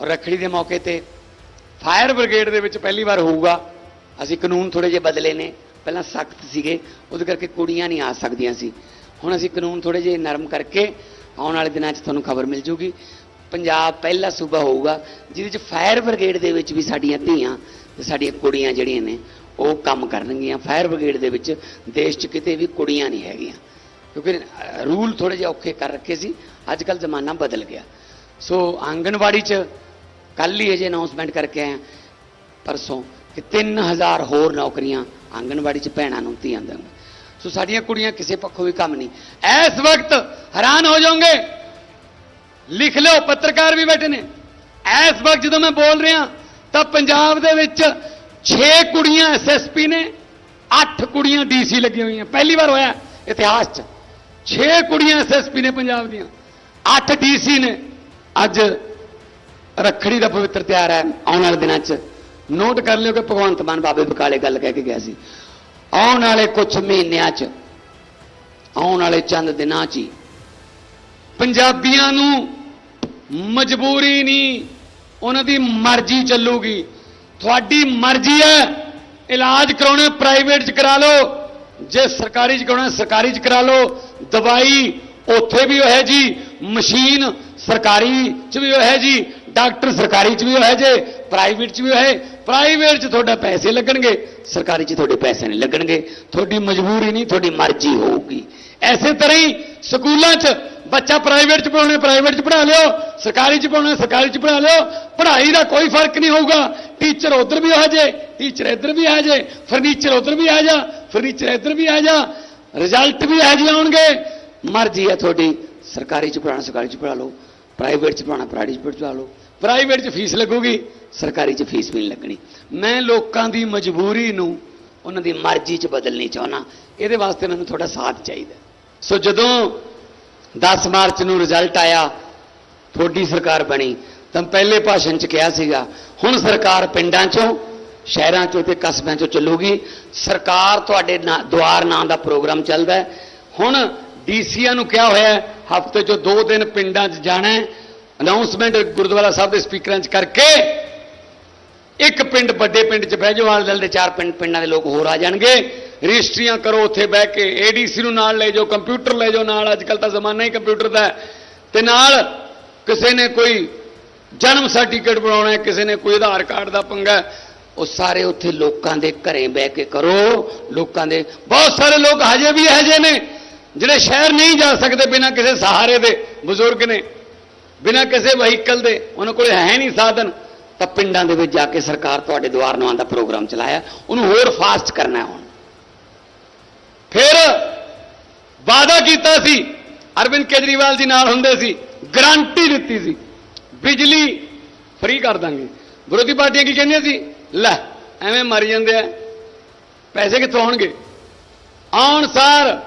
ਔਰ ਰੱਖੜੀ ਦੇ ਮੌਕੇ ਤੇ ਫਾਇਰ ਬ੍ਰਿਗੇਡ ਦੇ ਵਿੱਚ ਪਹਿਲੀ ਵਾਰ ਹੋਊਗਾ। ਅਸੀਂ ਕਾਨੂੰਨ ਥੋੜੇ ਜਿਹੇ ਬਦਲੇ ਨੇ। ਪਹਿਲਾਂ ਸਖਤ ਸੀਗੇ। ਉਹਦੇ ਕਰਕੇ ਕੁੜੀਆਂ ਨਹੀਂ ਆ ਸਕਦੀਆਂ ਸੀ। ਹੁਣ ਅਸੀਂ ਕਾਨੂੰਨ ਥੋੜੇ ਜਿਹੇ ਨਰਮ ਕਰਕੇ ਆਉਣ ਵਾਲੇ ਦਿਨਾਂ 'ਚ ਤੁਹਾਨੂੰ ਖਬਰ ਮਿਲ ਜੂਗੀ। ਪੰਜਾਬ ਪਹਿਲਾ ਸੂਬਾ ਹੋਊਗਾ, ਜਿਹਦੇ 'ਚ ਫਾਇਰ ਬ੍ਰਿਗੇਡ ਦੇ ਵਿੱਚ ਵੀ ਸਾਡੀਆਂ ਧੀਆਂ ਤੇ ਸਾਡੀਆਂ ਕੁੜੀਆਂ ਜਿਹੜੀਆਂ ਨੇ, ਉਹ ਕੰਮ ਕਰਨਗੀਆਂ। ਫਾਇਰ ਬ੍ਰਿਗੇਡ ਦੇ ਵਿੱਚ ਦੇਸ਼ 'ਚ ਕਿਤੇ ਵੀ ਕੁੜੀਆਂ ਨਹੀਂ ਹੈਗੀਆਂ। ਕਿਉਂਕਿ ਰੂਲ ਥੋੜੇ ਜਿਹਾ ਔਖੇ ਕਰ ਰੱਖੇ ਸੀ। ਅੱਜ ਕੱਲ ਜ਼ਮਾਨਾ ਬਦਲ ਗਿਆ। ਸੋ ਆਂਗਣਵਾੜੀ 'ਚ ਕੱਲ ਹੀ ਅਜੇ ਅਨਾਉਂਸਮੈਂਟ ਕਰਕੇ ਆਇਆ ਪਰਸੋਂ ਕਿ 3000 ਹੋਰ ਨੌਕਰੀਆਂ ਆਂਗਣਵਾੜੀ 'ਚ ਭੈਣਾਂ ਨੂੰ ਧੀਆਂ ਦੇਣਗੇ ਸੋ ਸਾਡੀਆਂ ਕੁੜੀਆਂ ਕਿਸੇ ਪੱਖੋਂ ਵੀ ਕੰਮ ਨਹੀਂ। ਇਸ ਵਕਤ ਹੈਰਾਨ ਹੋ ਜਾਓਗੇ, ਲਿਖ ਲਿਓ, ਪੱਤਰਕਾਰ ਵੀ ਬੈਠੇ ਨੇ। ਇਸ ਵਕਤ ਜਦੋਂ ਮੈਂ ਬੋਲ ਰਿਹਾ, ਤਾਂ ਪੰਜਾਬ ਦੇ ਵਿੱਚ 6 ਕੁੜੀਆਂ ਐਸਐਸਪੀ ਨੇ 8 ਕੁੜੀਆਂ ਡੀਸੀ ਲੱਗੀਆਂ ਹੋਈਆਂ। ਪਹਿਲੀ ਵਾਰ ਹੋਇਆ ਇਤਿਹਾਸ 'ਚ। 6 ਕੁੜੀਆਂ ਐਸਐਸਪੀ ਨੇ ਪੰਜਾਬ ਦੀਆਂ। 8 ਡੀਸੀ ਨੇ ਅੱਜ ਰੱਖੜੀ ਦਾ ਪਵਿੱਤਰ ਤਿਉਹਾਰ ਹੈ ਆਉਣ ਵਾਲੇ ਦਿਨਾਂ 'ਚ। ਨੋਟ ਕਰ ਲਿਓ ਕਿ ਭਗਵੰਤ ਮਾਨ ਬਾਬੇ ਬਕਾਲੇ ਗੱਲ ਕਹਿ ਕੇ ਗਿਆ ਸੀ। ਆਉਣ ਵਾਲੇ ਕੁਝ ਮਹੀਨਿਆਂ 'ਚ, ਆਉਣ ਵਾਲੇ ਚੰਦ ਦਿਨਾਂ 'ਚ ਹੀ ਪੰਜਾਬੀਆਂ ਨੂੰ ਮਜਬੂਰੀ ਨਹੀਂ, ਉਹਨਾਂ ਦੀ ਮਰਜ਼ੀ ਚੱਲੂਗੀ। ਤੁਹਾਡੀ ਮਰਜ਼ੀ ਹੈ, ਇਲਾਜ ਕਰਾਉਣਾ ਪ੍ਰਾਈਵੇਟ 'ਚ ਕਰਾ ਲਓ। ਜੇ ਸਰਕਾਰੀ 'ਚ ਕਰਾਉਣਾ, ਸਰਕਾਰੀ 'ਚ ਕਰਾ ਲਓ। ਦਵਾਈ ਉੱਥੇ ਵੀ ਉਹ ਹੈ ਜੀ, ਮਸ਼ੀਨ ਸਰਕਾਰੀ 'ਚ ਵੀ ਉਹ ਹੈ ਜੀ ਡਾਕਟਰ ਸਰਕਾਰੀ 'ਚ ਵੀ ਉਹ ਹੈ ਜੇ, ਪ੍ਰਾਈਵੇਟ 'ਚ ਵੀ ਉਹ ਪ੍ਰਾਈਵੇਟ 'ਚ ਤੁਹਾਡਾ ਪੈਸੇ ਲੱਗਣਗੇ। ਸਰਕਾਰੀ 'ਚ ਤੁਹਾਡੇ ਪੈਸੇ ਨਹੀਂ ਲੱਗਣਗੇ। ਤੁਹਾਡੀ ਮਜਬੂਰੀ ਨਹੀਂ, ਤੁਹਾਡੀ ਮਰਜ਼ੀ ਹੋਊਗੀ। ਐਸੇ ਤਰ੍ਹਾਂ ਹੀ ਸਕੂਲਾਂ 'ਚ ਬੱਚਾ ਪ੍ਰਾਈਵੇਟ 'ਚ ਪੜਾਉਣਾ ਪ੍ਰਾਈਵੇਟ 'ਚ ਪੜ੍ਹਾ ਲਿਓ। ਸਰਕਾਰੀ 'ਚ ਪੜਾਉਣਾ ਸਰਕਾਰੀ 'ਚ ਪੜ੍ਹਾ ਲਿਓ। ਪੜ੍ਹਾਈ ਦਾ ਕੋਈ ਫ਼ਰਕ ਨਹੀਂ ਹੋਊਗਾ। ਟੀਚਰ ਉਧਰ ਵੀ ਆ ਜੇ, ਟੀਚਰ ਇੱਧਰ ਵੀ ਆ ਜੇ, ਫਰਨੀਚਰ ਉਧਰ ਵੀ ਆ ਜਾ, ਫਰਨੀਚਰ ਇੱਧਰ ਵੀ ਆ ਜਾ, ਰਿਜ਼ਲਟ ਵੀ ਆ ਜੀ ਆਉਣਗੇ। ਮਰਜ਼ੀ ਹੈ ਤੁਹਾਡੀ। ਸਰਕਾਰੀ 'ਚ ਪੜਾਉਣਾ ਸਰਕਾਰੀ 'ਚ ਪੜ੍ਹਾ ਲਓ। ਪ੍ਰਾਈਵੇਟ 'ਚ ਪੜਾਉਣਾ ਪ੍ਰਾਈਵੇਟ 'ਚ ਪੜ੍ਹਾ ਲਓ। ਪ੍ਰਾਈਵੇਟ 'ਚ ਫੀਸ ਲੱਗੂਗੀ? ਸਰਕਾਰੀ 'ਚ ਫੀਸ ਵੀ ਨਹੀਂ ਲੱਗਣੀ। ਮੈਂ ਲੋਕਾਂ ਦੀ ਮਜਬੂਰੀ ਨੂੰ ਉਹਨਾਂ ਦੀ ਮਰਜ਼ੀ 'ਚ ਬਦਲਣੀ ਚਾਹੁੰਦਾ। ਇਹਦੇ ਵਾਸਤੇ ਮੈਨੂੰ ਤੁਹਾਡਾ ਸਾਥ ਚਾਹੀਦਾ। ਸੋ ਜਦੋਂ 10 ਮਾਰਚ ਨੂੰ ਰਿਜ਼ਲਟ ਆਇਆ ਤੁਹਾਡੀ ਸਰਕਾਰ ਬਣੀ ਤਾਂ ਪਹਿਲੇ ਭਾਸ਼ਣ 'ਚ ਕਿਹਾ ਸੀਗਾ ਹੁਣ ਸਰਕਾਰ ਪਿੰਡਾਂ 'ਚੋਂ ਸ਼ਹਿਰਾਂ 'ਚੋਂ ਤੇ ਕਸਬਿਆਂ 'ਚੋਂ ਚੱਲੂਗੀ। ਸਰਕਾਰ ਤੁਹਾਡੇ ਨਾਂ- ਦੁਆਰ ਨਾਂ ਦਾ ਪ੍ਰੋਗਰਾਮ ਚੱਲਦਾ ਹੁਣ ਡੀਸੀਆਂ ਨੂੰ ਕਿਹਾ ਹੋਇਆ ਹਫ਼ਤੇ 'ਚੋਂ ਦੋ ਦਿਨ ਪਿੰਡਾਂ 'ਚ ਜਾਣਾ ਅਨਾਉਂਸਮੈਂਟ ਗੁਰਦੁਆਰਾ ਸਾਹਿਬ ਦੇ ਸਪੀਕਰਾਂ 'ਚ ਕਰਕੇ ਇੱਕ ਪਿੰਡ ਵੱਡੇ ਪਿੰਡ 'ਚ ਬਹਿਜੋਵਾਲ ਦਲ ਦੇ ਚਾਰ ਪਿੰਡ ਪਿੰਡਾਂ ਦੇ ਲੋਕ ਹੋਰ ਆ ਜਾਣਗੇ। ਰਜਿਸਟਰੀਆਂ ਕਰੋ ਉੱਥੇ ਬਹਿ ਕੇ ਏਡੀਸੀ ਨੂੰ ਨਾਲ ਲੈ ਜਾਓ, ਕੰਪਿਊਟਰ ਲੈ ਜਾਓ ਨਾਲ। ਅੱਜ ਕੱਲ ਤਾਂ ਜ਼ਮਾਨਾ ਹੀ ਕੰਪਿਊਟਰ ਦਾ ਹੈ। ਤੇ ਨਾਲ ਕਿਸੇ ਨੇ ਕੋਈ ਜਨਮ ਸਰਟੀਫਿਕੇਟ ਬਣਾਉਣਾ ਹੈ, ਕਿਸੇ ਨੇ ਕੋਈ ਆਧਾਰ ਕਾਰਡ ਦਾ ਪੰਗਾ ਉਹ ਸਾਰੇ ਉੱਥੇ ਲੋਕਾਂ ਦੇ ਘਰੇ ਬਹਿ ਕੇ ਕਰੋ। ਲੋਕਾਂ ਦੇ ਬਹੁਤ ਸਾਰੇ ਲੋਕ ਹਜੇ ਵੀ ਇਹੋ ਜਿਹੇ ਨੇ, ਜਿਹੜੇ ਸ਼ਹਿਰ ਨਹੀਂ ਜਾ ਸਕਦੇ ਬਿਨਾਂ ਕਿਸੇ ਸਹਾਰੇ ਦੇ ਬਜ਼ੁਰਗ ਨੇ। ਬਿਨਾਂ ਕਿਸੇ ਵਹੀਕਲ ਦੇ, ਉਹਨਾਂ ਕੋਲ ਹੈ ਨਹੀਂ ਸਾਧਨ, ਤਾਂ ਪਿੰਡਾਂ ਦੇ ਵਿੱਚ ਜਾ ਕੇ ਸਰਕਾਰ ਤੁਹਾਡੇ ਦੁਆਰ ਨੂੰ ਦਾ ਪ੍ਰੋਗਰਾਮ ਚਲਾਇਆ, ਉਹਨੂੰ ਹੋਰ ਫਾਸਟ ਕਰਨਾ ਹੁਣ। ਫਿਰ ਵਾਅਦਾ ਕੀਤਾ ਸੀ, ਅਰਵਿੰਦ ਕੇਜਰੀਵਾਲ ਜੀ ਨਾਲ ਹੁੰਦੇ ਸੀ, ਗਰੰਟੀ ਦਿੱਤੀ ਸੀ, ਬਿਜਲੀ ਫ੍ਰੀ ਕਰ ਦਾਂਗੇ। ਵਿਰੋਧੀ ਪਾਰਟੀਆਂ ਕੀ ਕਹਿੰਦੀਆਂ ਸੀ? ਲੈ, ਐਵੇਂ ਮਰ ਜਾਂਦੇ ਆ, ਪੈਸੇ ਕਿੱਥੋਂ ਆਉਣਗੇ? ਆਉਣ ਸਾਰ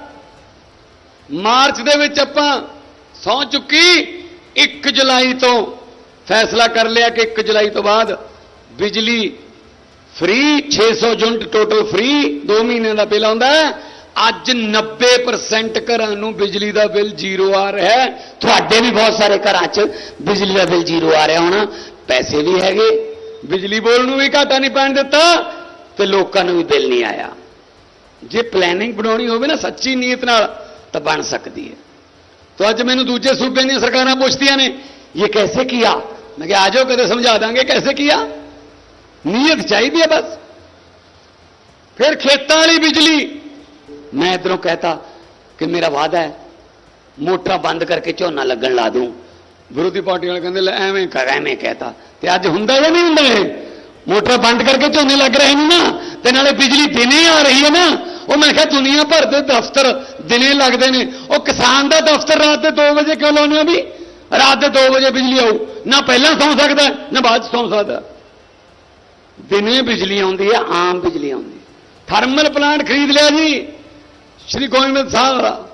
ਮਾਰਚ ਦੇ ਵਿੱਚ ਆਪਾਂ ਸੌ ਚੁੱਕੀ 1 ਜੁਲਾਈ ਤੋਂ ਫੈਸਲਾ ਕਰ ਲਿਆ ਕਿ 1 ਜੁਲਾਈ ਤੋਂ ਬਾਅਦ ਬਿਜਲੀ ਫ੍ਰੀ 600 ਯੂਨਿਟ ਟੋਟਲ ਫ੍ਰੀ 2 ਮਹੀਨਿਆਂ ਦਾ ਬਿੱਲ ਆਉਂਦਾ ਅੱਜ 90% ਘਰਾਂ ਨੂੰ ਬਿਜਲੀ ਦਾ ਬਿੱਲ ਜ਼ੀਰੋ ਆ ਰਿਹਾ ਹੈ। ਤੁਹਾਡੇ ਵੀ ਬਹੁਤ ਸਾਰੇ ਘਰਾਂ 'ਚ ਬਿਜਲੀ ਦਾ ਬਿੱਲ ਜ਼ੀਰੋ ਆ ਰਿਹਾ ਹੋਣਾ। ਪੈਸੇ ਵੀ ਹੈਗੇ। ਬਿਜਲੀ ਬੋਰਡ ਨੂੰ ਵੀ ਘਾਟਾ ਨਹੀਂ ਪੈਣ ਦਿੱਤਾ ਤੇ ਲੋਕਾਂ ਨੂੰ ਵੀ ਬਿੱਲ ਨਹੀਂ ਆਇਆ। ਜੇ ਪਲੈਨਿੰਗ ਬਣਾਉਣੀ ਹੋਵੇ ਨਾ, ਸੱਚੀ ਨੀਅਤ ਨਾਲ ਤਾਂ ਬਣ ਸਕਦੀ ਹੈ। ਤੋ ਅੱਜ ਮੈਨੂੰ ਦੂਜੇ ਸੂਬਿਆਂ ਦੀਆਂ ਸਰਕਾਰਾਂ ਪੁੱਛਦੀਆਂ ਨੇ, ਇਹ ਕੈਸੇ ਕੀਆ? ਮੈਂ ਕਿਹਾ ਆਜੋ ਕਦੇ ਸਮਝਾ ਦਾਂਗੇ ਕੈਸੇ ਕੀਆ? ਨੀਅਤ ਚਾਹੀਦੀ ਹੈ ਬਸ। ਫਿਰ ਖੇਤਾਂ ਵਾਲੀ ਬਿਜਲੀ। ਮੈਂ ਇਧਰੋਂ ਕਹਤਾ ਕਿ ਮੇਰਾ ਵਾਅਦਾ ਮੋਟਰਾਂ ਬੰਦ ਕਰਕੇ ਝੋਨਾ ਲੱਗਣ ਲਾ ਦੂੰ। ਵਿਰੋਧੀ ਪਾਰਟੀ ਵਾਲੇ ਕਹਿੰਦੇ, ਲੈ ਐਵੇਂ ਕਰ, ਐਵੇਂ ਕਹਤਾ। ਤੇ ਅੱਜ ਹੁੰਦਾ ਜਾਂ ਨਹੀਂ ਹੁੰਦਾ ਇਹ? ਮੋਟਰਾਂ ਬੰਦ ਕਰਕੇ ਝੋਨੇ ਲੱਗ ਰਹੇ ਨੇ ਨਾ, ਤੇ ਨਾਲੇ ਬਿਜਲੀ ਦਿਨੇ ਆ ਰਹੀ ਹੈ ਨਾ। ਉਹ ਮੈਂ ਕਿਹਾ ਦੁਨੀਆ ਭਰ ਦੇ ਦਫ਼ਤਰ ਦਿਨੇ ਲੱਗਦੇ ਨੇ। ਉਹ ਕਿਸਾਨ ਦਾ ਦਫ਼ਤਰ ਰਾਤ ਦੇ 2 ਵਜੇ ਕਿਉਂ ਲਾਉਂਦੇ ਆ ਵੀ? ਰਾਤ ਦੇ 2 ਵਜੇ ਬਿਜਲੀ ਆਊ। ਨਾ ਪਹਿਲਾਂ ਸੌਂ ਸਕਦਾ, ਨਾ ਬਾਅਦ 'ਚ ਸੌਂ ਸਕਦਾ। ਦਿਨੇ ਬਿਜਲੀ ਆਉਂਦੀ ਹੈ ਆਮ ਬਿਜਲੀ ਆਉਂਦੀ। ਥਰਮਲ ਪਲਾਂਟ ਖਰੀਦ ਲਿਆ ਜੀ, ਸ਼੍ਰੀ ਗੋਇੰਦ ਸਾਹਿਬ ਦਾ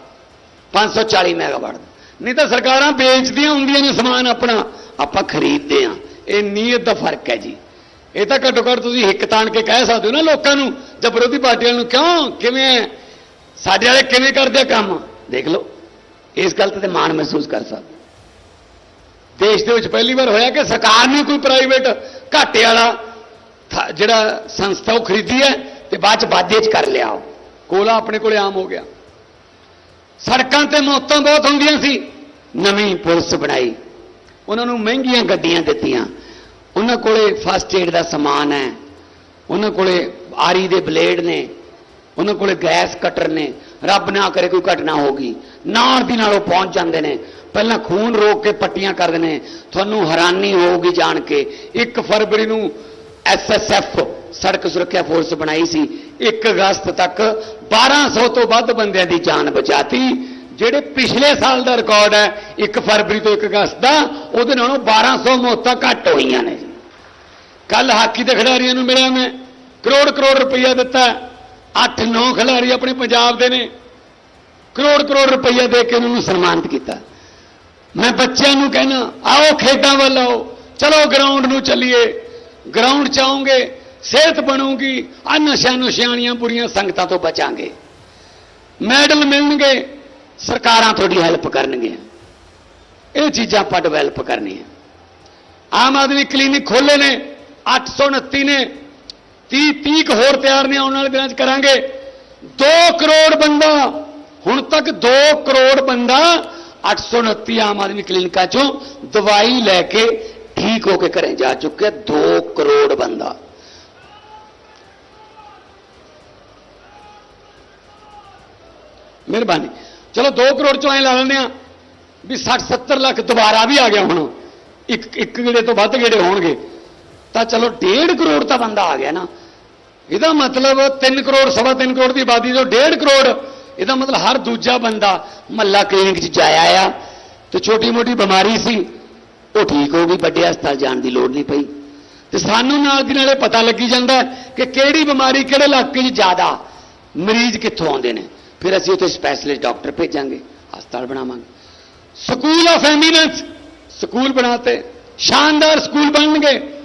540 ਮੈਗਾਵਾਟ। ਦਾ। ਨਹੀਂ ਤਾਂ ਸਰਕਾਰਾਂ ਵੇਚਦੀਆਂ ਹੁੰਦੀਆਂ ਨੇ ਸਮਾਨ ਆਪਣਾ। ਆਪਾਂ ਖਰੀਦਦੇ ਆ ਇਹ ਨੀਅਤ ਦਾ ਫ਼ਰਕ ਹੈ ਜੀ। ਇਹ ਤਾਂ ਘੱਟੋ ਘੱਟ ਤੁਸੀਂ ਹਿੱਕ ਤਾਣ ਕੇ ਕਹਿ ਸਕਦੇ ਹੋ ਨਾ ਲੋਕਾਂ ਨੂੰ, ਜਾਂ ਵਿਰੋਧੀ ਪਾਰਟੀਆਂ ਨੂੰ, ਕਿਉਂ? ਕਿਵੇਂ ਹੈ? ਸਾਡੇ ਵਾਲੇ ਕਿਵੇਂ ਕਰਦੇ ਆ ਕੰਮ? ਦੇਖ ਲਓ, ਇਸ ਗੱਲ ਤੇ ਮਾਣ ਮਹਿਸੂਸ ਕਰ ਸਕਦੇ ਦੇਸ਼ ਦੇ ਵਿੱਚ ਪਹਿਲੀ ਵਾਰ ਹੋਇਆ ਕਿ ਸਰਕਾਰ ਨੇ ਕੋਈ ਪ੍ਰਾਈਵੇਟ ਘਾਟੇ ਵਾਲਾ ਜਿਹੜਾ ਸੰਸਥਾ ਉਹ ਖਰੀਦੀ ਹੈ ਤੇ ਬਾਅਦ ਚ ਵਾਧੇ ਚ ਕਰ ਲਿਆ ਉਹ। ਕੋਲਾ ਆਪਣੇ ਕੋਲੇ ਆਮ ਹੋ ਗਿਆ। ਸੜਕਾਂ ਤੇ ਮੌਤਾਂ ਬਹੁਤ ਹੁੰਦੀਆਂ ਸੀ। ਨਵੀਂ ਪੁਲਿਸ ਬਣਾਈ। ਉਹਨਾਂ ਨੂੰ ਮਹਿੰਗੀਆਂ ਗੱਡੀਆਂ ਦਿੱਤੀਆਂ। ਉਹਨਾਂ ਕੋਲੇ ਫਸਟ ਏਡ ਦਾ ਸਮਾਨ ਹੈ, ਉਹਨਾਂ ਕੋਲੇ ਆਰੀ ਦੇ ਬਲੇਡ ਨੇ, ਉਹਨਾਂ ਕੋਲੇ ਗੈਸ ਕਟਰ ਨੇ, ਰੱਬ ਨਾ ਕਰੇ ਕੋਈ ਘਟਨਾ ਹੋ ਗਈ। ਨਾਲ ਦੀ ਨਾਲ ਉਹ ਪਹੁੰਚ ਜਾਂਦੇ ਨੇ। ਪਹਿਲਾਂ ਖੂਨ ਰੋਕ ਕੇ ਪੱਟੀਆਂ ਕਰਦੇ ਨੇ। ਤੁਹਾਨੂੰ ਹੈਰਾਨੀ ਹੋਊਗੀ ਜਾਣ ਕੇ। 1 ਫਰਵਰੀ ਨੂੰ ਐਸਐਸਐਫ ਸੜਕ ਸੁਰੱਖਿਆ ਫੋਰਸ ਬਣਾਈ ਸੀ। 1 ਅਗਸਤ ਤੱਕ 1200 ਤੋਂ ਵੱਧ ਬੰਦਿਆਂ ਦੀ ਜਾਨ ਬਚਾਤੀ। ਜਿਹੜੇ ਪਿਛਲੇ ਸਾਲ ਦਾ ਰਿਕਾਰਡ ਹੈ 1 ਫਰਵਰੀ ਤੋਂ 1 ਅਗਸਤ ਦਾ, ਉਹਦੇ ਨਾਲੋਂ 1200 ਮੌਤਾਂ ਘੱਟ ਹੋਈਆਂ ਨੇ। ਕੱਲ ਹਾਕੀ ਦੇ ਖਿਡਾਰੀਆਂ ਨੂੰ ਮਿਲਿਆ ਮੈਂ। ਕਰੋੜ ਕਰੋੜ ਰੁਪਈਆ ਦਿੱਤਾ। 8-9 ਖਿਡਾਰੀ ਆਪਣੇ ਪੰਜਾਬ ਦੇ ਨੇ। ਕਰੋੜ ਕਰੋੜ ਰੁਪਈਆ ਦੇ ਕੇ ਉਹਨਾਂ ਨੂੰ ਸਨਮਾਨਿਤ ਕੀਤਾ। ਮੈਂ ਬੱਚਿਆਂ ਨੂੰ ਕਹਿਣਾ ਆਓ ਖੇਡਾਂ ਵੱਲ ਆਓ। ਚਲੋ ਗਰਾਊਂਡ ਨੂੰ ਚੱਲੀਏ। ਗਰਾਊਂਡ ਚ ਆਉਂਗੇ ਸਿਹਤ ਬਣੂਗੀ। ਆ ਨਸ਼ਿਆਂ ਨੁਸ਼ਿਆਣੀਆਂ ਬੁਰੀਆਂ ਸੰਗਤਾਂ ਤੋਂ ਬਚਾਂਗੇ। ਮੈਡਲ ਮਿਲਣਗੇ। ਸਰਕਾਰਾਂ ਤੁਹਾਡੀ ਹੈਲਪ ਕਰਨਗੀਆਂ। ਇਹ ਚੀਜ਼ਾਂ ਆਪਾਂ ਡਿਵੈਲਪ ਕਰਨੀਆਂ। ਆਮ ਆਦਮੀ ਕਲੀਨਿਕ ਖੋਲੇ ਨੇ। 829 ਨੇ 30 30 ਕੁ ਹੋਰ ਤਿਆਰ ਨੇ ਆਉਣ ਵਾਲੇ ਦਿਨਾਂ 'ਚ ਕਰਾਂਗੇ 2 ਕਰੋੜ ਬੰਦਾ ਹੁਣ ਤੱਕ 2 ਕਰੋੜ ਬੰਦਾ 829 ਆਮ ਆਦਮੀ ਕਲੀਨਿਕਾਂ 'ਚੋਂ ਦਵਾਈ ਲੈ ਕੇ ਠੀਕ ਹੋ ਕੇ ਘਰੇ ਜਾ ਚੁੱਕਿਆ 2 ਕਰੋੜ ਬੰਦਾ ਮਿਹਰਬਾਨੀ ਚਲੋ 2 ਕਰੋੜ ਚੋਂ ਐ ਲਾ ਲੈਂਦੇ ਆ ਵੀ 60 70 ਲੱਖ ਦੁਬਾਰਾ ਵੀ ਆ ਗਿਆ ਹੁਣ ਇੱਕ ਇੱਕ ਗੇੜੇ ਤੋਂ ਵੱਧ ਗੇੜੇ ਹੋਣਗੇ ਤਾਂ ਚਲੋ 1.5 ਕਰੋੜ ਤਾਂ ਬੰਦਾ ਆ ਗਿਆ ਨਾ। ਇਹਦਾ ਮਤਲਬ 3 ਕਰੋੜ, ਸਵਾ 3 ਕਰੋੜ ਦੀ ਆਬਾਦੀ ਤੋਂ 1.5 ਕਰੋੜ। ਇਹਦਾ ਮਤਲਬ ਹਰ ਦੂਜਾ ਬੰਦਾ ਮੱਲਾ ਕਲੀਨਿਕ 'ਚ ਜਾਇਆ ਆ ਤੇ ਛੋਟੀ ਮੋਟੀ ਬਿਮਾਰੀ ਸੀ। ਉਹ ਠੀਕ ਹੋ ਗਈ, ਵੱਡੇ ਹਸਪਤਾਲ ਜਾਣ ਦੀ ਲੋੜ ਨਹੀਂ ਪਈ। ਤੇ ਸਾਨੂੰ ਨਾਲ ਦੀ ਨਾਲੇ ਪਤਾ ਲੱਗੀ ਜਾਂਦਾ ਕਿ ਕਿਹੜੀ ਬਿਮਾਰੀ ਕਿਹੜੇ ਇਲਾਕੇ 'ਚ ਜ਼ਿਆਦਾ ਮਰੀਜ਼ ਕਿੱਥੋਂ ਆਉਂਦੇ ਨੇ। ਫਿਰ ਅਸੀਂ ਉੱਥੇ ਸਪੈਸ਼ਲਿਸਟ ਡਾਕਟਰ ਭੇਜਾਂਗੇ, ਹਸਪਤਾਲ ਬਣਾਵਾਂਗੇ। ਸਕੂਲ ਆਫ ਐਮੀਨੈਂਸ ਸਕੂਲ ਬਣਾਤੇ। ਸ਼ਾਨਦਾਰ ਸਕੂਲ ਬਣਨਗੇ।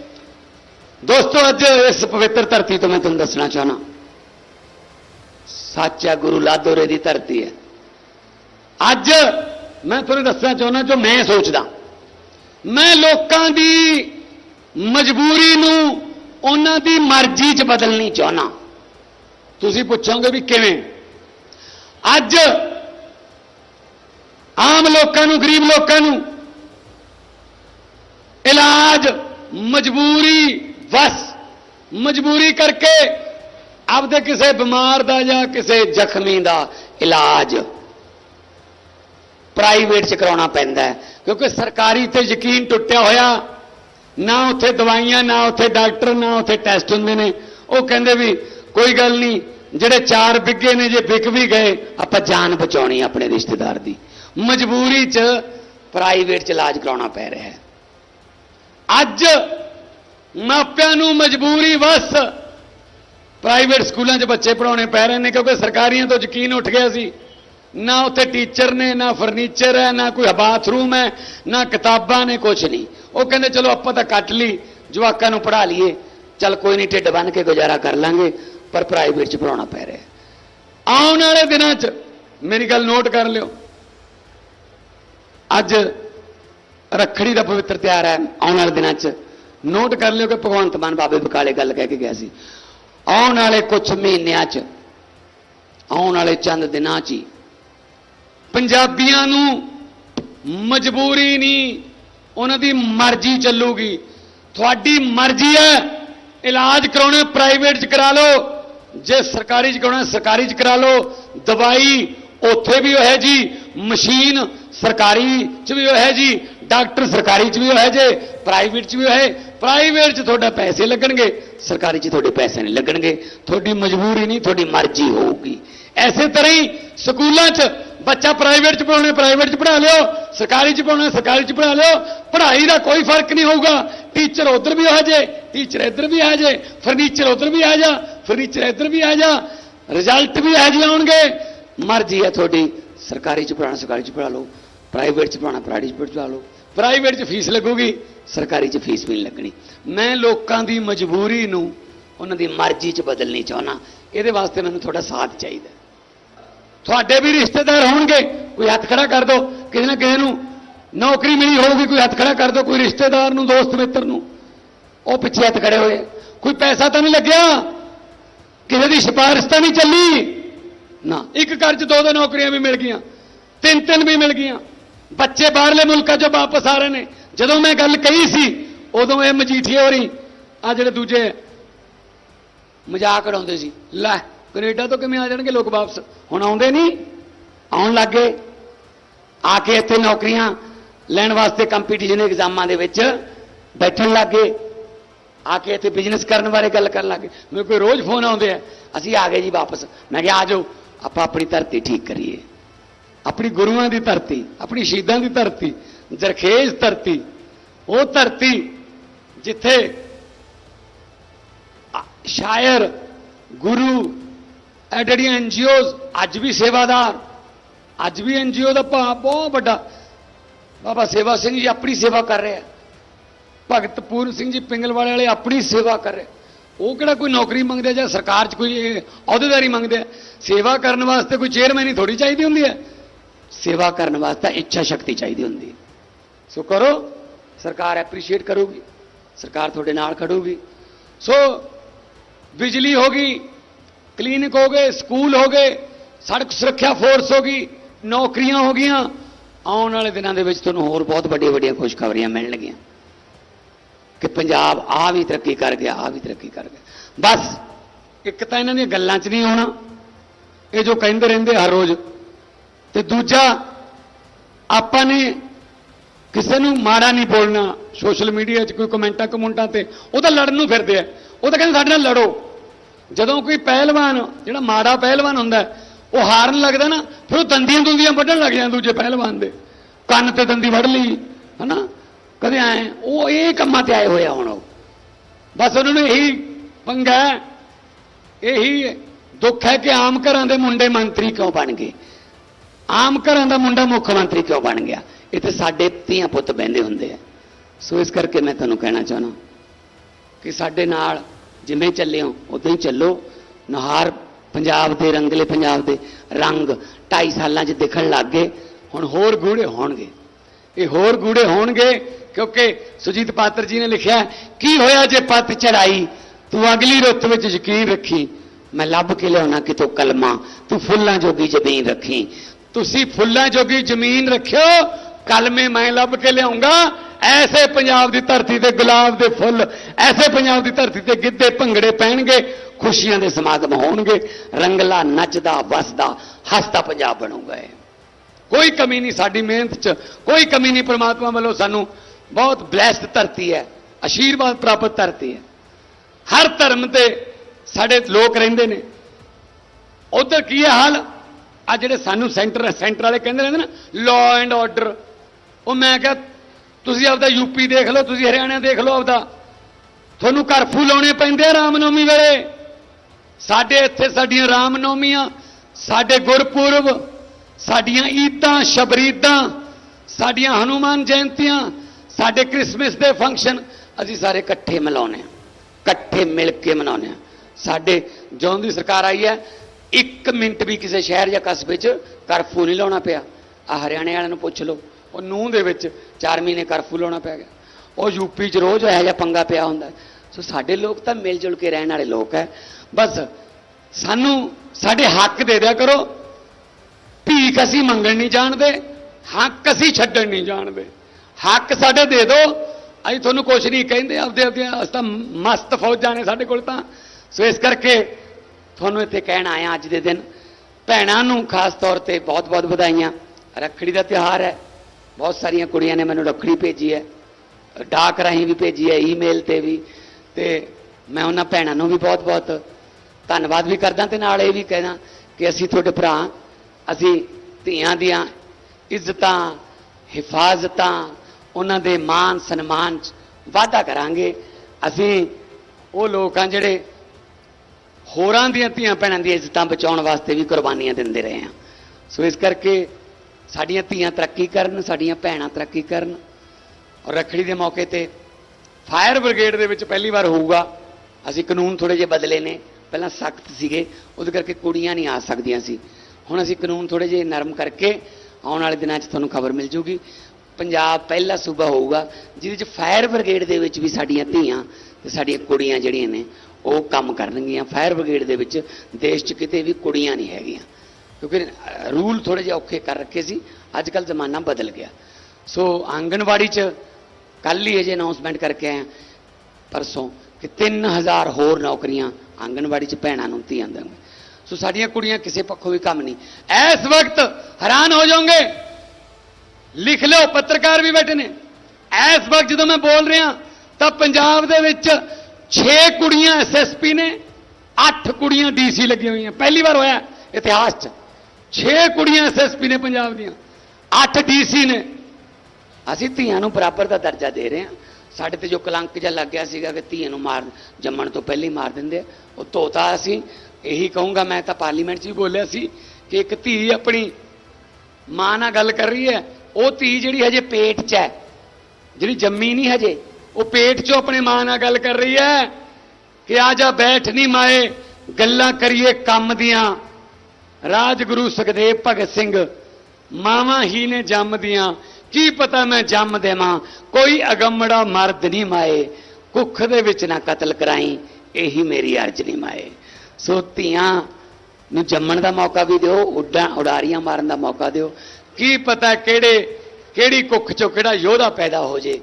ਦੋਸਤੋ, ਅੱਜ ਇਸ ਪਵਿੱਤਰ ਧਰਤੀ ਤੋਂ ਮੈਂ ਤੁਹਾਨੂੰ ਦੱਸਣਾ ਚਾਹਣਾ ਸੱਚਾ ਗੁਰੂ ਲਾਦੋਰੇ ਦੀ ਧਰਤੀ ਹੈ। ਅੱਜ ਮੈਂ ਤੁਹਾਨੂੰ ਦੱਸਣਾ ਚਾਹੁੰਦਾ ਜੋ ਮੈਂ ਸੋਚਦਾ। ਮੈਂ ਲੋਕਾਂ ਦੀ ਮਜਬੂਰੀ ਨੂੰ ਉਹਨਾਂ ਦੀ ਮਰਜ਼ੀ 'ਚ ਬਦਲਣੀ ਚਾਹੁੰਦਾ। ਤੁਸੀਂ ਪੁੱਛੋਗੇ ਵੀ ਕਿਵੇਂ? ਅੱਜ ਆਮ ਲੋਕਾਂ ਨੂੰ, ਗਰੀਬ ਲੋਕਾਂ ਨੂੰ ਇਲਾਜ, ਮਜਬੂਰੀ ਬਸ ਮਜਬੂਰੀ ਕਰਕੇ ਆਪਦੇ ਕਿਸੇ ਬਿਮਾਰ ਦਾ ਜਾਂ ਕਿਸੇ ਜ਼ਖਮੀ ਦਾ ਇਲਾਜ ਪ੍ਰਾਈਵੇਟ ਚ ਕਰਾਉਣਾ ਪੈਂਦਾ ਹੈ। ਕਿਉਂਕਿ ਸਰਕਾਰੀ ਤੇ ਯਕੀਨ ਟੁੱਟਿਆ ਹੋਇਆ, ਨਾ ਉੱਥੇ ਦਵਾਈਆਂ, ਨਾ ਉੱਥੇ ਡਾਕਟਰ, ਨਾ ਉੱਥੇ ਟੈਸਟ ਹੁੰਦੇ ਨੇ। ਉਹ ਕਹਿੰਦੇ ਵੀ ਕੋਈ ਗੱਲ ਨਹੀਂ, ਜਿਹੜੇ ਚਾਰ ਬਿੱਗੇ ਨੇ, ਜੇ ਵਿਕ ਵੀ ਗਏ, ਆਪਾਂ ਜਾਨ ਬਚਾਉਣੀ ਆਪਣੇ ਰਿਸ਼ਤੇਦਾਰ ਦੀ। ਮਜਬੂਰੀ 'ਚ ਪ੍ਰਾਈਵੇਟ 'ਚ ਇਲਾਜ ਕਰਾਉਣਾ ਪੈ ਰਿਹਾ ਹੈ। ਅੱਜ ਮਾਪਿਆਂ ਨੂੰ ਮਜਬੂਰੀ ਵਸ ਪ੍ਰਾਈਵੇਟ ਸਕੂਲਾਂ 'ਚ ਬੱਚੇ ਪੜਾਉਣੇ ਪੈ ਰਹੇ ਨੇ ਕਿਉਂਕਿ ਸਰਕਾਰੀਆਂ ਤੋਂ ਯਕੀਨ ਉੱਠ ਗਿਆ ਸੀ। ਨਾ ਉੱਥੇ ਟੀਚਰ ਨੇ, ਨਾ ਫਰਨੀਚਰ ਹੈ, ਨਾ ਕੋਈ ਬਾਥਰੂਮ ਹੈ, ਨਾ ਕਿਤਾਬਾਂ ਨੇ ਕੁਝ ਨਹੀਂ। ਉਹ ਕਹਿੰਦੇ, ਚਲੋ, ਆਪਾਂ ਤਾਂ ਕੱਟ ਲਈ, ਜਵਾਕਾਂ ਨੂੰ ਪੜਾ ਲਈਏ। ਚੱਲ, ਕੋਈ ਨਹੀਂ, ਢਿੱਡ ਬੰਨ ਕੇ ਗੁਜ਼ਾਰਾ ਕਰ ਲਾਂਗੇ, ਪਰ ਪ੍ਰਾਈਵੇਟ 'ਚ ਪੜਾਉਣਾ ਪੈ ਰਿਹਾ ਆਉਣ ਵਾਲੇ ਦਿਨਾਂ 'ਚ, ਮੇਰੀ ਗੱਲ ਨੋਟ ਕਰ ਲਿਓ। ਅੱਜ ਰੱਖੜੀ ਦਾ ਪਵਿੱਤਰ ਤਿਉਹਾਰ ਹੈ ਆਉਣ ਵਾਲੇ ਦਿਨਾਂ 'ਚ। ਨੋਟ ਕਰ ਲਿਓ ਕਿ ਭਗਵੰਤ ਮਾਨ ਬਾਬੇ ਬਕਾਲੇ ਗੱਲ ਕਹਿ ਕੇ ਗਿਆ ਸੀ। ਆਉਣ ਵਾਲੇ ਕੁਝ ਮਹੀਨਿਆਂ 'ਚ, ਆਉਣ ਵਾਲੇ ਚੰਦ ਦਿਨਾਂ 'ਚ ਹੀ ਪੰਜਾਬੀਆਂ ਨੂੰ ਮਜਬੂਰੀ ਨਹੀਂ, ਉਹਨਾਂ ਦੀ ਮਰਜ਼ੀ ਚੱਲੂਗੀ। ਤੁਹਾਡੀ ਮਰਜ਼ੀ ਹੈ, ਇਲਾਜ ਕਰਾਉਣਾ ਪ੍ਰਾਈਵੇਟ 'ਚ ਕਰਾ ਲਓ। ਜੇ ਸਰਕਾਰੀ 'ਚ ਕਰਾਉਣਾ, ਸਰਕਾਰੀ 'ਚ ਕਰਾ ਲਓ। ਦਵਾਈ ਉੱਥੇ ਵੀ ਉਹ ਜੀ, ਮਸ਼ੀਨ ਸਰਕਾਰੀ 'ਚ ਵੀ ਉਹ ਜੀ, ਡਾਕਟਰ ਸਰਕਾਰੀ 'ਚ ਵੀ ਉਹ ਹੈ ਜੇ ਪ੍ਰਾਈਵੇਟ 'ਚ ਵੀ ਉਹ ਪ੍ਰਾਈਵੇਟ 'ਚ ਤੁਹਾਡਾ ਪੈਸੇ ਲੱਗਣਗੇ, ਸਰਕਾਰੀ 'ਚ ਤੁਹਾਡੇ ਪੈਸੇ ਨਹੀਂ ਲੱਗਣਗੇ। ਤੁਹਾਡੀ ਮਜਬੂਰੀ ਨਹੀਂ, ਤੁਹਾਡੀ ਮਰਜ਼ੀ ਹੋਊਗੀ। ਐਸੇ ਤਰ੍ਹਾਂ ਹੀ ਸਕੂਲਾਂ 'ਚ ਬੱਚਾ ਪ੍ਰਾਈਵੇਟ 'ਚ ਪੜਾਉਣਾ ਪ੍ਰਾਈਵੇਟ 'ਚ ਪੜਾ ਲਿਓ, ਸਰਕਾਰੀ 'ਚ ਪੜਾਉਣਾ ਸਰਕਾਰੀ 'ਚ ਪੜਾ ਲਿਓ। ਪੜ੍ਹਾਈ ਦਾ ਕੋਈ ਫ਼ਰਕ ਨਹੀਂ ਹੋਊਗਾ। ਟੀਚਰ ਉਧਰ ਵੀ ਆ ਜੇ, ਟੀਚਰ ਇੱਧਰ ਵੀ ਆ ਜੇ, ਫਰਨੀਚਰ ਉਧਰ ਵੀ ਆ ਜਾ, ਫਰਨੀਚਰ ਇੱਧਰ ਵੀ ਆ ਜਾ, ਰਿਜ਼ਲਟ ਵੀ ਆ ਜੀ ਆਉਣਗੇ। ਮਰਜ਼ੀ ਹੈ ਤੁਹਾਡੀ, ਸਰਕਾਰੀ 'ਚ ਪੜਾਉਣਾ ਸਰਕਾਰੀ 'ਚ ਪੜਾ ਲਓ, ਪ੍ਰਾਈਵੇਟ 'ਚ ਪੜਾਉਣਾ ਪ੍ਰਾਈਵੇਟ 'ਚ ਪੜਾ ਲਓ। ਪ੍ਰਾਈਵੇਟ 'ਚ ਫੀਸ ਲੱਗੂਗੀ? ਸਰਕਾਰੀ 'ਚ ਫੀਸ ਵੀ ਨਹੀਂ ਲੱਗਣੀ। ਮੈਂ ਲੋਕਾਂ ਦੀ ਮਜਬੂਰੀ ਨੂੰ ਉਹਨਾਂ ਦੀ ਮਰਜ਼ੀ 'ਚ ਬਦਲਣੀ ਚਾਹੁੰਦਾ। ਇਹਦੇ ਵਾਸਤੇ ਮੈਨੂੰ ਤੁਹਾਡਾ ਸਾਥ ਚਾਹੀਦਾ ਤੁਹਾਡੇ ਵੀ ਰਿਸ਼ਤੇਦਾਰ ਹੋਣਗੇ, ਕੋਈ ਹੱਥ ਖੜਾ ਕਰ ਦਿਓ ਕਿਸੇ ਨਾ ਕਿਸੇ ਨੂੰ ਨੌਕਰੀ ਮਿਲੀ ਹੋਊਗੀ, ਕੋਈ ਹੱਥ ਖੜਾ ਕਰ ਦੋ, ਕੋਈ ਰਿਸ਼ਤੇਦਾਰ ਨੂੰ, ਦੋਸਤ ਮਿੱਤਰ ਨੂੰ। ਉਹ ਪਿੱਛੇ ਹੱਥ ਖੜੇ ਹੋਏ। ਕੋਈ ਪੈਸਾ ਤਾਂ ਨਹੀਂ ਲੱਗਿਆ? ਕਿਸੇ ਦੀ ਸਿਫਾਰਿਸ਼ ਤਾਂ ਨਹੀਂ ਚੱਲੀ? ਨਾ। ਇੱਕ ਘਰ 'ਚ ਦੋ ਦੋ ਨੌਕਰੀਆਂ ਵੀ ਮਿਲ ਗਈਆਂ। ਤਿੰਨ ਤਿੰਨ ਵੀ ਮਿਲ ਗਈਆਂ। ਬੱਚੇ ਬਾਹਰਲੇ ਮੁਲਕਾਂ 'ਚੋਂ ਵਾਪਸ ਆ ਰਹੇ ਨੇ। ਜਦੋਂ ਮੈਂ ਗੱਲ ਕਹੀ ਸੀ, ਉਦੋਂ ਇਹ ਮਜੀਠੀਏ ਹੋਰੀ ਆ ਜਿਹੜੇ ਦੂਜੇ ਮਜ਼ਾਕ ਉਡਾਉਂਦੇ ਸੀ। ਲੈ, ਕੈਨੇਡਾ ਤੋਂ ਕਿਵੇਂ ਆ ਜਾਣਗੇ ਲੋਕ ਵਾਪਸ? ਹੁਣ ਆਉਂਦੇ ਨਹੀਂ, ਆਉਣ ਲੱਗੇ ਆ ਕੇ ਇੱਥੇ ਨੌਕਰੀਆਂ ਲੈਣ ਵਾਸਤੇ ਕੰਪੀਟੀਸ਼ਨ ਐਗਜ਼ਾਮਾਂ ਦੇ ਵਿੱਚ ਬੈਠਣ ਲੱਗੇ ਆ ਕੇ ਇੱਥੇ ਬਿਜ਼ਨਸ ਕਰਨ ਬਾਰੇ ਗੱਲ ਕਰਨ ਲੱਗੇ ਮੈਨੂੰ ਕੋਈ ਰੋਜ਼ ਫੋਨ ਆਉਂਦੇ ਆ, ਅਸੀਂ ਆ ਗਏ ਜੀ ਵਾਪਸ। ਮੈਂ ਕਿਹਾ, ਆ ਜਾਓ, ਆਪਾਂ ਆਪਣੀ ਧਰਤੀ ਠੀਕ ਕਰੀਏ। ਆਪਣੀ ਗੁਰੂਆਂ ਦੀ ਧਰਤੀ, ਆਪਣੀ ਸ਼ਹੀਦਾਂ ਦੀ ਧਰਤੀ, ਜਰਖੇਜ਼ ਧਰਤੀ, ਉਹ ਧਰਤੀ ਜਿੱਥੇ ਸ਼ਾਇਰ ਗੁਰੂ ਇਹ ਜਿਹੜੀਆਂ ਐਨਜੀਓਜ਼ ਅੱਜ ਵੀ ਸੇਵਾਦਾਰ, ਅੱਜ ਵੀ ਐਨਜੀਓ ਦਾ ਭਾਅ ਬਹੁਤ ਵੱਡਾ। ਬਾਬਾ ਸੇਵਾ ਸਿੰਘ ਜੀ ਆਪਣੀ ਸੇਵਾ ਕਰ ਰਿਹਾ ਭਗਤ ਪੂਰਨ ਸਿੰਘ ਜੀ ਪਿੰਗਲਵਾਲੇ ਵਾਲੇ ਆਪਣੀ ਸੇਵਾ ਕਰ ਰਹੇ ਉਹ ਕਿਹੜਾ ਕੋਈ ਨੌਕਰੀ ਮੰਗਦੇ ਜਾਂ ਸਰਕਾਰ 'ਚ ਕੋਈ ਅਹੁਦੇਦਾਰੀ ਮੰਗਦੇ ਆ ਸੇਵਾ ਕਰਨ ਵਾਸਤੇ ਕੋਈ ਚੇਅਰਮੈਨ ਹੀ ਥੋੜੀ ਚਾਹੀਦੀ ਹੁੰਦੀ ਹੈ? ਸੇਵਾ ਕਰਨ ਵਾਸਤੇ ਇੱਛਾ ਸ਼ਕਤੀ ਚਾਹੀਦੀ ਹੁੰਦੀ ਸੋ ਕਰੋ, ਸਰਕਾਰ ਐਪਰੀਸ਼ੀਏਟ ਕਰੂਗੀ, ਸਰਕਾਰ ਤੁਹਾਡੇ ਨਾਲ ਖੜੂਗੀ। ਸੋ ਬਿਜਲੀ ਹੋ ਗਈ ਕਲੀਨਿਕ ਹੋ ਗਏ, ਸਕੂਲ ਹੋ ਗਏ, ਸੜਕ ਸੁਰੱਖਿਆ ਫੋਰਸ ਹੋ ਗਈ, ਨੌਕਰੀਆਂ ਹੋ ਗਈਆਂ। ਆਉਣ ਵਾਲੇ ਦਿਨਾਂ ਦੇ ਵਿੱਚ ਤੁਹਾਨੂੰ ਹੋਰ ਬਹੁਤ ਵੱਡੀਆਂ ਵੱਡੀਆਂ ਖੁਸ਼ਖਬਰੀਆਂ ਮਿਲਣਗੀਆਂ ਕਿ ਪੰਜਾਬ ਆ ਵੀ ਤਰੱਕੀ ਕਰ ਗਿਆ, ਆ ਵੀ ਤਰੱਕੀ ਕਰ ਗਿਆ। ਬਸ ਇੱਕ ਤਾਂ ਇਹਨਾਂ ਦੀਆਂ ਗੱਲਾਂ 'ਚ ਨਹੀਂ ਆਉਣਾ। ਇਹ ਜੋ ਕਹਿੰਦੇ ਰਹਿੰਦੇ ਹਰ ਰੋਜ਼ ਤੇ ਦੂਜਾ, ਆਪਾਂ ਨੇ ਕਿਸੇ ਨੂੰ ਮਾੜਾ ਨਹੀਂ ਬੋਲਣਾ। ਸੋਸ਼ਲ ਮੀਡੀਆ 'ਚ ਕੋਈ ਕਮੈਂਟਾਂ ਕਮੁੰਟਾਂ ਤੇ, ਉਹ ਤਾਂ ਲੜਨ ਨੂੰ ਫਿਰਦੇ ਆ। ਉਹ ਤਾਂ ਕਹਿੰਦੇ ਸਾਡੇ ਨਾਲ ਲੜੋ। ਜਦੋਂ ਕੋਈ ਪਹਿਲਵਾਨ, ਜਿਹੜਾ ਮਾੜਾ ਪਹਿਲਵਾਨ ਹੁੰਦਾ, ਉਹ ਹਾਰਨ ਲੱਗਦਾ ਨਾ, ਫਿਰ ਉਹ ਦੰਦੀਆਂ ਦੁੰਦੀਆਂ ਵੱਢਣ ਲੱਗ ਜਾਂਦੇ ਦੂਜੇ ਪਹਿਲਵਾਨ ਦੇ। ਕੰਨ ਤੇ ਦੰਦੀ ਵੱਢ ਲਈ, ਹਨਾ? ਕਦੇ ਆਏ ਉਹ ਇਹ ਕੰਮਾਂ ਤੇ ਆਏ ਹੋਏ ਆ ਹੁਣ ਉਹ। ਬਸ ਉਹਨਾਂ ਨੂੰ ਇਹੀ ਪੰਗਾ ਇਹੀ ਦੁੱਖ ਹੈ ਕਿ ਆਮ ਘਰਾਂ ਦੇ ਮੁੰਡੇ ਮੰਤਰੀ ਕਿਉਂ ਬਣ ਗਏ? ਆਮ ਘਰਾਂ ਦਾ ਮੁੰਡਾ ਮੁੱਖ ਮੰਤਰੀ ਕਿਉਂ ਬਣ ਗਿਆ? ਇਹ ਤੇ ਸਾਡੇ ਧੀਆਂ ਪੁੱਤ ਬਹਿੰਦੇ ਹੁੰਦੇ ਆ। ਸੋ ਇਸ ਕਰਕੇ ਮੈਂ ਤੁਹਾਨੂੰ ਕਹਿਣਾ ਚਾਹਣਾ ਕਿ ਸਾਡੇ ਨਾਲ ਜਿਵੇਂ ਚੱਲਿਓ ਹੋ ਉਦਾਂ ਹੀ ਚੱਲੋ। ਨਹਾਰ ਪੰਜਾਬ ਦੇ, ਰੰਗਲੇ ਪੰਜਾਬ ਦੇ ਰੰਗ 2.5 ਸਾਲਾਂ 'ਚ ਦਿਖਣ ਲੱਗ ਗਏ। ਹੁਣ ਹੋਰ ਗੂੜੇ ਹੋਣਗੇ। ਇਹ ਹੋਰ ਗੂੜੇ ਹੋਣਗੇ ਕਿਉਂਕਿ ਸੁਜੀਤ ਪਾਤਰ ਜੀ ਨੇ ਲਿਖਿਆ, ਕੀ ਹੋਇਆ ਜੇ ਪੱਤ ਚੜਾਈ ਤੂੰ ਅਗਲੀ ਰੁੱਤ ਵਿੱਚ ਯਕੀਨ ਰੱਖੀ। ਮੈਂ ਲੱਭ ਕੇ ਲਿਆਉਣਾ ਕਿਤੋਂ ਕਲਮਾ। ਤੂੰ ਫੁੱਲਾਂ ਜੋਗੀ ਜ਼ਮੀਨ ਰੱਖੀ। ਤੁਸੀਂ ਫੁੱਲਾਂ ਜੋਗੀ ਜ਼ਮੀਨ ਰੱਖਿਓ, ਕਲਮੇ ਮੈਂ ਮੈਂ ਲੱਭ ਕੇ ਲਿਆਉਂਗਾ। ਐਸੇ ਪੰਜਾਬ ਦੀ ਧਰਤੀ ਤੇ ਗੁਲਾਬ ਦੇ ਫੁੱਲ, ਐਸੇ ਪੰਜਾਬ ਦੀ ਧਰਤੀ ਤੇ ਗਿੱਧੇ ਭੰਗੜੇ ਪੈਣਗੇ, ਖੁਸ਼ੀਆਂ ਦੇ ਸਮਾਗਮ ਹੋਣਗੇ, ਰੰਗਲਾ ਨੱਚਦਾ, ਵਸਦਾ, ਹੱਸਦਾ ਪੰਜਾਬ ਬਣੂਗਾ ਇਹ। ਕੋਈ ਕਮੀ ਨਹੀਂ ਸਾਡੀ ਮਿਹਨਤ 'ਚ, ਕੋਈ ਕਮੀ ਨਹੀਂ ਪ੍ਰਮਾਤਮਾ ਵੱਲੋਂ ਸਾਨੂੰ। ਬਹੁਤ ਬਲੈਸਡ ਧਰਤੀ ਹੈ ਆਸ਼ੀਰਵਾਦ ਪ੍ਰਾਪਤ ਧਰਤੀ ਹੈ। ਹਰ ਧਰਮ ਤੇ ਸਾਡੇ ਲੋਕ ਰਹਿੰਦੇ ਨੇ। ਉਧਰ ਕੀ ਹੈ ਹਾਲ? ਆ ਜਿਹੜੇ ਸਾਨੂੰ ਸੈਂਟਰ ਸੈਂਟਰ ਵਾਲੇ ਕਹਿੰਦੇ ਰਹਿੰਦੇ ਨਾ ਲਾਅ ਐਂਡ ਆਰਡਰ ਉਹ ਮੈਂ ਕਿਹਾ, ਤੁਸੀਂ ਆਪਦਾ ਯੂਪੀ ਦੇਖ ਲਓ, ਤੁਸੀਂ ਹਰਿਆਣਾ ਦੇਖ ਲਓ ਆਪਦਾ। ਤੁਹਾਨੂੰ ਕਰਫਿਊ ਲਾਉਣੇ ਪੈਂਦੇ ਆ ਰਾਮਨੌਮੀ ਵੇਲੇ। ਸਾਡੇ ਇੱਥੇ ਸਾਡੀਆਂ ਰਾਮਨੌਮੀਆਂ, ਸਾਡੇ ਗੁਰਪੁਰਬ, ਸਾਡੀਆਂ ਈਦਾਂ ਸ਼ਬਰੀਦਾਂ, ਸਾਡੀਆਂ ਹਨੂਮਾਨ ਜਯੰਤੀਆਂ, ਸਾਡੇ ਕ੍ਰਿਸਮਸ ਦੇ ਫੰਕਸ਼ਨ, ਅਸੀਂ ਸਾਰੇ ਇਕੱਠੇ ਮਨਾਉਂਦੇ ਹਾਂ ਇਕੱਠੇ ਮਿਲ ਕੇ ਮਨਾਉਂਦੇ ਹਾਂ ਸਾਡੇ, ਜਦੋਂ ਦੀ ਸਰਕਾਰ ਆਈ ਹੈ ਇੱਕ ਮਿੰਟ ਵੀ ਕਿਸੇ ਸ਼ਹਿਰ ਜਾਂ ਕਸਬੇ 'ਚ ਕਰਫਿਊ ਨਹੀਂ ਲਾਉਣਾ ਪਿਆ। ਆ ਹਰਿਆਣੇ ਵਾਲਿਆਂ ਨੂੰ ਪੁੱਛ ਲਓ। ਉਹ ਨੂੰਹ ਦੇ ਵਿੱਚ 4 ਮਹੀਨੇ ਕਰਫਿਊ ਲਾਉਣਾ ਪੈ ਗਿਆ। ਉਹ ਯੂਪੀ 'ਚ ਰੋਜ਼ ਇਹੋ ਜਿਹਾ ਪੰਗਾ ਪਿਆ ਹੁੰਦਾ ਸੋ ਸਾਡੇ ਲੋਕ ਤਾਂ ਮਿਲ ਜੁਲ ਕੇ ਰਹਿਣ ਵਾਲੇ ਲੋਕ ਹੈ। ਬਸ ਸਾਨੂੰ ਸਾਡੇ ਹੱਕ ਦੇ ਦਿਆ ਕਰੋ। ਭੀਖ ਅਸੀਂ ਮੰਗਣ ਨਹੀਂ ਜਾਣਦੇ, ਹੱਕ ਅਸੀਂ ਛੱਡਣ ਨਹੀਂ ਜਾਣਦੇ। ਹੱਕ ਸਾਡੇ ਦੇ ਦਿਓ। ਅਸੀਂ ਤੁਹਾਨੂੰ ਕੁਛ ਨਹੀਂ ਕਹਿੰਦੇ। ਆਪਦੇ ਆਪਦੇ ਅਸੀਂ ਤਾਂ ਮਸਤ ਫੌਜਾਂ ਨੇ ਸਾਡੇ ਕੋਲ ਤਾਂ। ਸੋ ਇਸ ਕਰਕੇ ਤੁਹਾਨੂੰ ਇੱਥੇ ਕਹਿਣ ਆਇਆ ਅੱਜ ਦੇ ਦਿਨ। ਭੈਣਾਂ ਨੂੰ ਖਾਸ ਤੌਰ ਤੇ ਬਹੁਤ-ਬਹੁਤ ਵਧਾਈਆਂ। ਰੱਖੜੀ ਦਾ ਤਿਉਹਾਰ ਹੈ। ਬਹੁਤ ਸਾਰੀਆਂ ਕੁੜੀਆਂ ਨੇ ਮੈਨੂੰ ਰੱਖੜੀ ਭੇਜੀ ਹੈ। ਡਾਕ ਰਾਹੀਂ ਵੀ ਭੇਜੀ ਹੈ ਈਮੇਲ ਤੇ ਵੀ। ਤੇ ਮੈਂ ਉਹਨਾਂ ਭੈਣਾਂ ਨੂੰ ਵੀ ਬਹੁਤ-ਬਹੁਤ ਧੰਨਵਾਦ ਵੀ ਕਰਦਾ ਤੇ ਨਾਲ ਇਹ ਵੀ ਕਹਿਣਾ ਕਿ ਅਸੀਂ ਤੁਹਾਡੇ ਭਰਾ ਅਸੀਂ ਧੀਆਂ ਦੀਆਂ ਇੱਜ਼ਤਾਂ, ਹਿਫਾਜ਼ਤਾਂ, ਉਹਨਾਂ ਦੇ ਮਾਨ ਸਨਮਾਨ 'ਚ ਵਾਧਾ ਕਰਾਂਗੇ। ਅਸੀਂ ਉਹ ਲੋਕ ਹਾਂ ਜਿਹੜੇ ਹੋਰਾਂ ਦੀਆਂ ਧੀਆਂ ਭੈਣਾਂ ਦੀਆਂ ਇੱਜ਼ਤਾਂ ਬਚਾਉਣ ਵਾਸਤੇ ਵੀ ਕੁਰਬਾਨੀਆਂ ਦਿੰਦੇ ਰਹੇ ਹਾਂ। ਸੋ ਇਸ ਕਰਕੇ ਸਾਡੀਆਂ ਧੀਆਂ ਤਰੱਕੀ ਕਰਨ, ਸਾਡੀਆਂ ਭੈਣਾਂ ਤਰੱਕੀ ਕਰਨ ਔਰ ਰੱਖੜੀ ਦੇ ਮੌਕੇ ਤੇ ਫਾਇਰ ਬ੍ਰਿਗੇਡ ਦੇ ਵਿੱਚ ਪਹਿਲੀ ਵਾਰ ਹੋਊਗਾ। ਅਸੀਂ ਕਾਨੂੰਨ ਥੋੜੇ ਜਿਹੇ ਬਦਲੇ ਨੇ, ਪਹਿਲਾਂ ਸਖਤ ਸੀਗੇ, ਉਹਦੇ ਕਰਕੇ ਕੁੜੀਆਂ ਨਹੀਂ ਆ ਸਕਦੀਆਂ ਸੀ। ਹੁਣ ਅਸੀਂ ਕਾਨੂੰਨ ਥੋੜੇ ਜਿਹੇ ਨਰਮ ਕਰਕੇ ਆਉਣ ਵਾਲੇ ਦਿਨਾਂ 'ਚ ਤੁਹਾਨੂੰ ਖਬਰ ਮਿਲ ਜੂਗੀ। ਪੰਜਾਬ ਪਹਿਲਾ ਸੂਬਾ ਹੋਊਗਾ, ਜਿਹਦੇ 'ਚ ਫਾਇਰ ਬ੍ਰਿਗੇਡ ਦੇ ਵਿੱਚ ਵੀ ਸਾਡੀਆਂ ਧੀਆਂ ਤੇ ਸਾਡੀਆਂ ਕੁੜੀਆਂ ਜਿਹੜੀਆਂ ਨੇ ਉਹ ਕੰਮ ਕਰਨਗੀਆਂ ਫਾਇਰ ਬ੍ਰਿਗੇਡ ਦੇ ਵਿੱਚ ਦੇਸ਼ 'ਚ ਕਿਤੇ ਵੀ ਕੁੜੀਆਂ ਨਹੀਂ ਹੈਗੀਆਂ। ਕਿਉਂਕਿ ਰੂਲ ਥੋੜੇ ਜਿਹਾ ਔਖੇ ਕਰ ਰੱਖੇ ਸੀ ਅੱਜ ਕੱਲ ਜ਼ਮਾਨਾ ਬਦਲ ਗਿਆ। ਸੋ ਆਂਗਣਵਾੜੀ 'ਚ ਕੱਲ ਹੀ ਅਜੇ ਅਨਾਉਂਸਮੈਂਟ ਕਰਕੇ ਆਇਆ, ਪਰਸੋਂ ਕਿ 3000 ਹੋਰ ਨੌਕਰੀਆਂ ਆਂਗਣਵਾੜੀ 'ਚ ਭੈਣਾਂ ਨੂੰ ਧੀਆਂ ਦੇਵਾਂਗੇ ਸੋ ਸਾਡੀਆਂ ਕੁੜੀਆਂ ਕਿਸੇ ਪੱਖੋਂ ਵੀ ਕੰਮ ਨਹੀਂ। ਇਸ ਵਕਤ ਹੈਰਾਨ ਹੋ ਜਾਓਗੇ, ਲਿਖ ਲਿਓ, ਪੱਤਰਕਾਰ ਵੀ ਬੈਠੇ ਨੇ। ਇਸ ਵਕਤ ਜਦੋਂ ਮੈਂ ਬੋਲ ਰਿਹਾ, ਤਾਂ ਪੰਜਾਬ ਦੇ ਵਿੱਚ 6 ਕੁੜੀਆਂ ਐਸਐਸਪੀ ਨੇ 8 ਕੁੜੀਆਂ ਡੀਸੀ ਲੱਗੀਆਂ ਹੋਈਆਂ। ਪਹਿਲੀ ਵਾਰ ਹੋਇਆ ਇਤਿਹਾਸ 'ਚ। 6 ਕੁੜੀਆਂ ਐਸਐਸਪੀ ਨੇ ਪੰਜਾਬ ਦੀਆਂ। 8 ਡੀਸੀ ਨੇ। ਅਸੀਂ ਧੀਆਂ ਨੂੰ ਬਰਾਬਰ ਦਾ ਦਰਜਾ ਦੇ ਰਹੇ ਹਾਂ। ਸਾਡੇ ਤੇ ਜੋ ਕਲੰਕ ਜਿਹਾ ਲੱਗ ਗਿਆ ਸੀਗਾ ਕਿ ਧੀਆਂ ਨੂੰ ਮਾਰ, ਜੰਮਣ ਤੋਂ ਪਹਿਲਾਂ ਹੀ ਮਾਰ ਦਿੰਦੇ ਉਹ ਧੋਤਾ ਅਸੀਂ। ਇਹੀ ਕਹੂੰਗਾ, ਮੈਂ ਤਾਂ ਪਾਰਲੀਮੈਂਟ 'ਚ ਵੀ ਬੋਲਿਆ ਸੀ ਕਿ ਇੱਕ ਧੀ ਆਪਣੀ ਮਾਂ ਨਾਲ ਗੱਲ ਕਰ ਰਹੀ ਹੈ। ਉਹ ਧੀ ਜਿਹੜੀ ਹਜੇ ਪੇਟ 'ਚ ਹੈ, ਜਿਹੜੀ ਜੰਮੀ ਨਹੀਂ ਹਜੇ ਉਹ ਪੇਟ 'ਚੋਂ ਆਪਣੀ ਮਾਂ ਨਾਲ ਗੱਲ ਕਰ ਰਹੀ ਹੈ ਕਿ ਆ ਜਾ ਬੈਠ ਨਹੀਂ ਮਾਏ, ਗੱਲਾਂ ਕਰੀਏ ਕੰਮ ਦੀਆਂ। ਰਾਜਗੁਰੂ ਸੁਖਦੇਵ ਭਗਤ ਸਿੰਘ, ਮਾਵਾਂ ਹੀ ਨੇ ਜੰਮਦੀਆਂ ਕੀ ਪਤਾ ਮੈਂ ਜੰਮ ਦੇਵਾਂ, ਕੋਈ ਅਗੰਮੜਾ ਮਰਦ ਨਹੀਂ ਮਾਏ। ਕੁੱਖ ਦੇ ਵਿੱਚ ਨਾ ਕਤਲ ਕਰਾਈ, ਇਹੀ ਮੇਰੀ ਅਰਜ਼ ਨਹੀਂ ਮਾਏ। ਸੋ ਧੀਆਂ ਨੂੰ ਜੰਮਣ ਦਾ ਮੌਕਾ ਵੀ ਦਿਓ, ਉੱਡਾਂ ਉਡਾਰੀਆਂ ਮਾਰਨ ਦਾ ਮੌਕਾ ਦਿਓ। ਕੀ ਪਤਾ ਕਿਹੜੇ, ਕਿਹੜੀ ਕੁੱਖ ਚੋਂ ਕਿਹੜਾ ਯੋਧਾ ਪੈਦਾ ਹੋ ਜੇ।